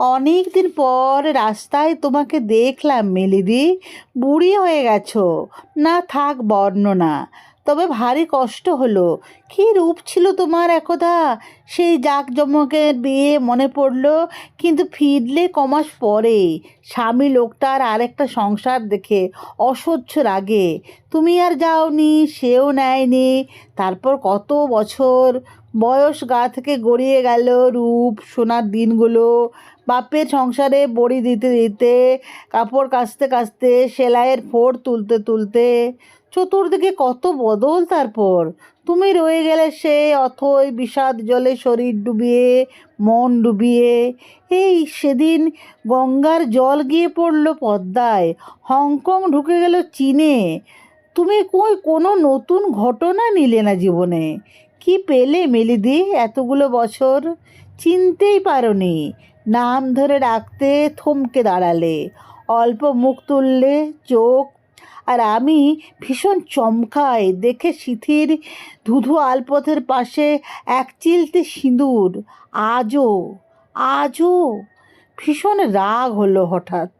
অনেক দিন পর রাস্তায় তোমাকে দেখলাম মিলিদি। বুড়ি হয়ে গেছো। না থাক, বর্ণনা। তবে ভারী কষ্ট হলো। কী রূপ ছিল তোমার একদা? সেই জাঁকজমকের বিয়ে মনে পড়ল, কিন্তু ফিরলে কমাস পরে। স্বামী লোকটার আরেকটা সংসার দেখে অসহ্য লাগে তুমি আর যাওনি, সেও নেয়নি। তারপর কত বছর বয়স গা থেকে গড়িয়ে গেল রূপ, সোনার দিনগুলো। বাপের সংসারে বড়ি দিতে দিতে, কাপড় কাচতে কাচতে, সেলাইয়ের ফোড় তুলতে তুলতে। চতুর্দিকে কত বদল তারপর। তুমি রয়ে গেলে সে অথই বিষাদ জলে শরীর ডুবিয়ে, মন ডুবিয়ে। এই সেদিন গঙ্গার জল গিয়ে পড়ল পদ্মায়, হংকং ঢুকে গেল চীনে। তুমি কই কোনো নতুন ঘটনা নিলে না জীবনে? কি পেলে মেলিদি এতগুলো বছর? চিনতেই পারোনি। নাম ধরে ডাকতে থমকে দাঁড়ালে। অল্প মুখ তুললে চোখ। আর আমি ভীষণ চমকাই দেখে সিথির ধুধু আলপথের পাশে এক চিলতে সিঁদুর। আজও আজও ভীষণ রাগ হলো হঠাৎ।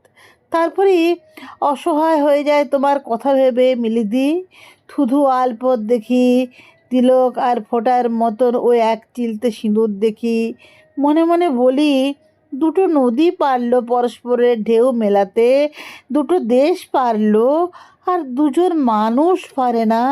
তারপরে অসহায় হয়ে যায় তোমার কথা ভেবে মিলিদি। থুধু আলপথ দেখি, তিলক আর ফোটার মতন ওই এক চিলতে সিঁদুর দেখি। মনে মনে বলি দুটো নদী পারল পরস্পরের ঢেউ মেলাতে দুটো দেশ পারল আর দুজন মানুষ পারে না।